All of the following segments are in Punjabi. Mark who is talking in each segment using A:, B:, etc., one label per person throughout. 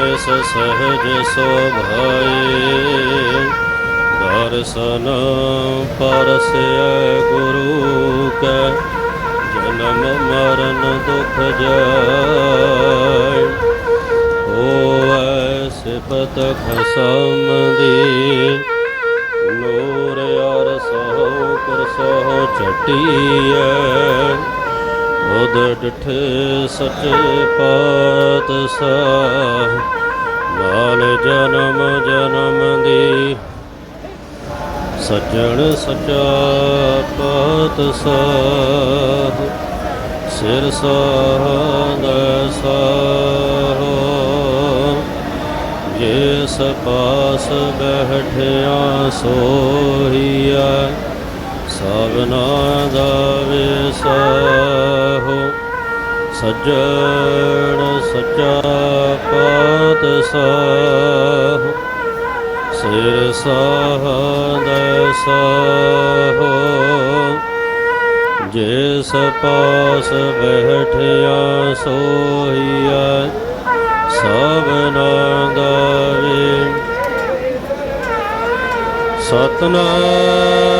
A: ਨਿਸ ਸਹਜ ਸੋਭਾਏ। ਦਰਸ਼ਨ ਪਰਸੈ ਗੁਰੂ ਕੈ, ਜਨਮ ਮਰਨ ਦੁਖ ਜਾਏ। ਹੋਵੈ ਸਿਫਤ ਖਸਮ ਦੀ ਨੂਰ ਅਰ ਸਹੁ ਕਰ ਸਹੁ ਚਟੀਐ ਉਦ ਡਠੇ ਸਚੇ ਪਾਤ ਸਾਹ। ਨਾਲ ਜਨਮ ਜਨਮ ਦੀ। ਸੱਜਣ ਸਚਾ ਪਾਤ ਸਾਹ। ਸਿਰ ਸਾਹਦ ਸਾਹੋ। ਜਿਸ ਪਾਸ ਬੈਠਿਆ ਸੋਹੀਆ ਸਭਨਾ ਦਾ ਵਿਸਾਹੋ ਸੱਜਣ ਸਚਾ ਪਾਤ ਸਾਹ, ਸਿਰ ਸਾਹਦ ਸਾਹੋ, ਜਿਸ ਪਾਸ ਬੈਠਿਆ ਸੋਹੀਆ ਸਭਨਾ ਦਾ ਵੇ ਸਤਨਾਮ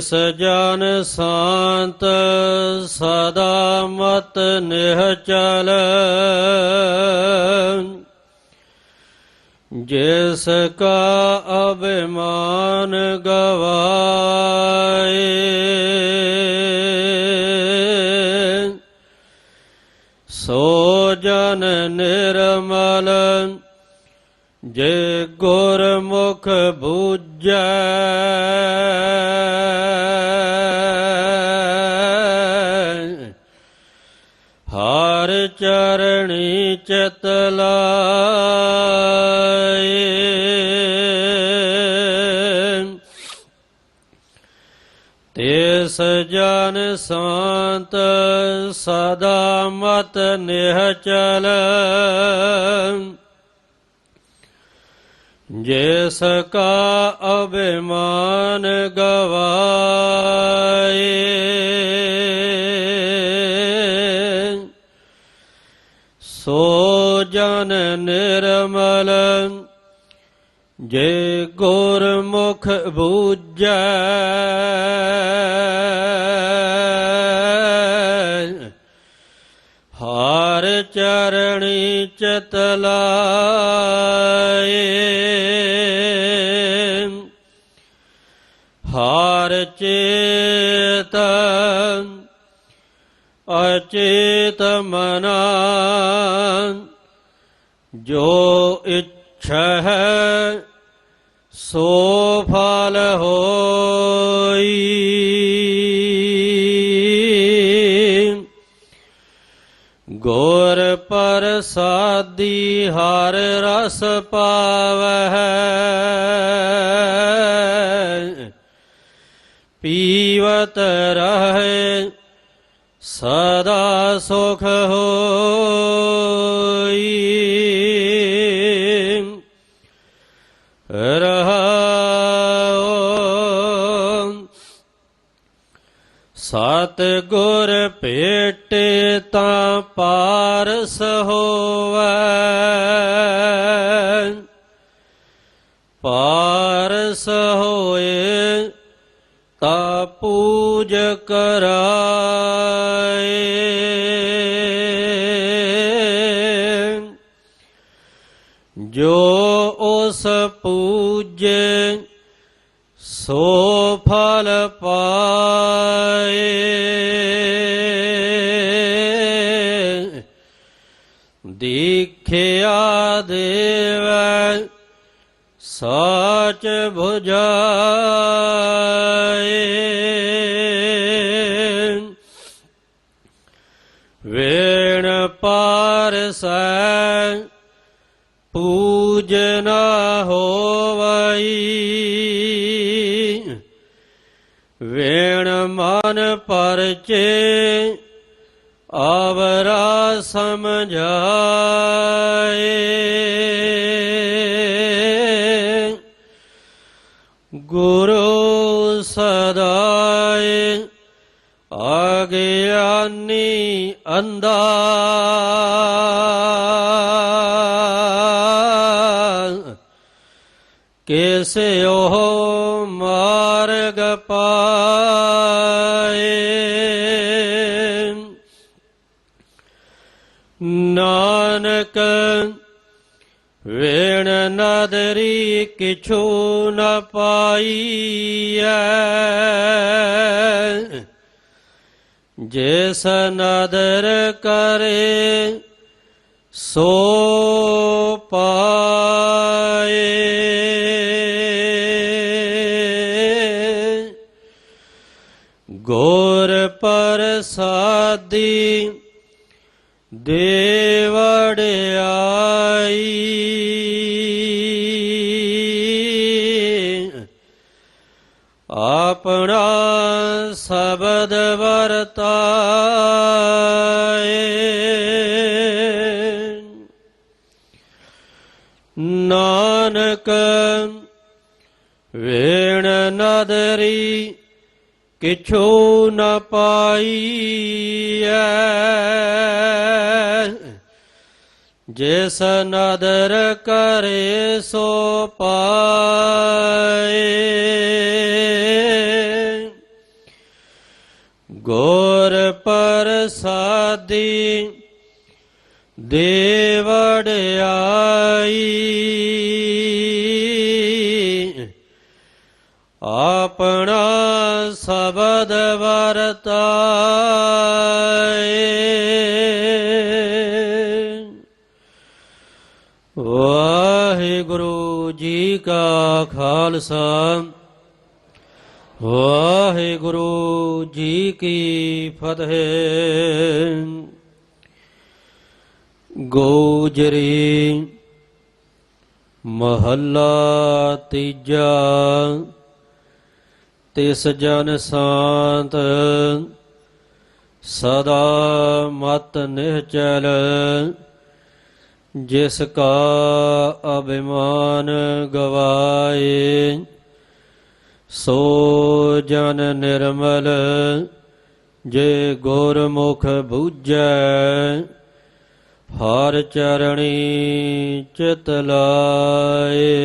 A: ਤਿਸ ਜਨ ਸ਼ਾਂਤ ਸਦਾ ਮਤ ਨਿਹਚਲ ਜਿਸ ਕਾ ਅਭਿਮਾਨ ਗਵਾਏ, ਸੋ ਜਨ ਨਿਰਮਲ, ਜੇ ਗੁਰਮੁਖ ਬੂਝੈ। ਕਰਣੀ ਚਿਤ ਲਾਏ। ਤਿਸ ਜਨ ਸੰਤ ਸਦਾ ਮਤ ਨਿਹਚਲ ਜਿਸ ਕਾ ਅਭਿਮਾਨ ਗਵਾਏ। ਸੋ ਨਿਰਮਲ ਜੇ ਗੁਰਮੁਖ ਬੂਝੈ ਹਾਰ ਚਰਣੀ ਚਿਤ ਲਾਏ ਹਰ ਚੇਤ ਅਚੇਤ ਮਨਾ ਜੋ ਇੱਛਾ ਹੈ ਸੋ ਫਲ ਹੋਈ। ਗੁਰ ਪ੍ਰਸਾਦੀ ਹਰ ਰਸ ਪਾਵਹਿ। ਪੀਵਤ ਰਹੇ ਸਦਾ ਸੁਖ ਹੋਈ ਰਹਾਉ। ਸਤ ਗੁਰ ਭੇਟੇ ਤਾਂ ਪਾਰਸ ਹੋਵੈ। ਪਾਰਸ ਹੋਏ ਤਾ ਪੂਜ ਕਰਾਏ। ਜੋ ਪੂਜੇ ਸੋ ਫਲ ਪਾਏ। ਦੀਖਿਆ ਦੇਵੈ ਸਾਚ 부ਜਾਏ ਵੇਣ ਪਾਰਸੈ ਪੂਜਨ ਹੋਵਈ ਵੇਣ ਮਨ ਪਰਚੇ ਆਵਰਾ ਸਮਝਾਏ। ਗੁਰੂ ਸਦਾਏ ਆਗਿਆਨੀ ਅੰਦਾ ਕੈਸੇ ਉਹ ਮਾਰਗ ਪਾਏ। ਨਾਨਕ ਵੇਣ ਨਦਰੀ ਕਿਛੂ ਨ ਪਾਈਐ। ਜਿਸ ਨਦਰ ਕਰੇ ਸੋ ਪਾ ਗੁਰ ਪ੍ਰਸਾਦੀ ਦੇਵੜਿਆਈ ਆਪਣਾ ਸ਼ਬਦ ਵਰਤਾਏ। ਨਾਨਕ ਵੇਣ ਨਦਰੀ ਕਿਛੂ ਨ ਪਾਈਐ। ਜਿਸ ਨਦਰ ਕਰੇ ਸੋ ਪਾਏ। ਗੁਰ ਪ੍ਰਸਾਦੀ ਦੇਵੜਿਆਈ ਵਰਤਾਏ ਵਾਹਿਗੁਰੂ ਜੀ ਕਾ ਖਾਲਸਾ ਵਾਹਿਗੁਰੂ ਜੀ ਕੀ ਫਤਿਹ। ਗੋਜਰੀ ਮਹੱਲਾ ਤੀਜਾ ਤਿਸ ਜਨ ਸਾਂਤ, ਸਦਾ ਮਤ ਨਿਹਚਲ, ਜਿਸ ਕਾ ਅਭਿਮਾਨ ਗਵਾਏ, ਸੋ ਜਨ ਨਿਰਮਲ, ਜੇ ਗੁਰਮੁਖ ਬੂਝੈ, ਹਰ ਚਰਣੀ ਚਿਤ ਲਾਏ।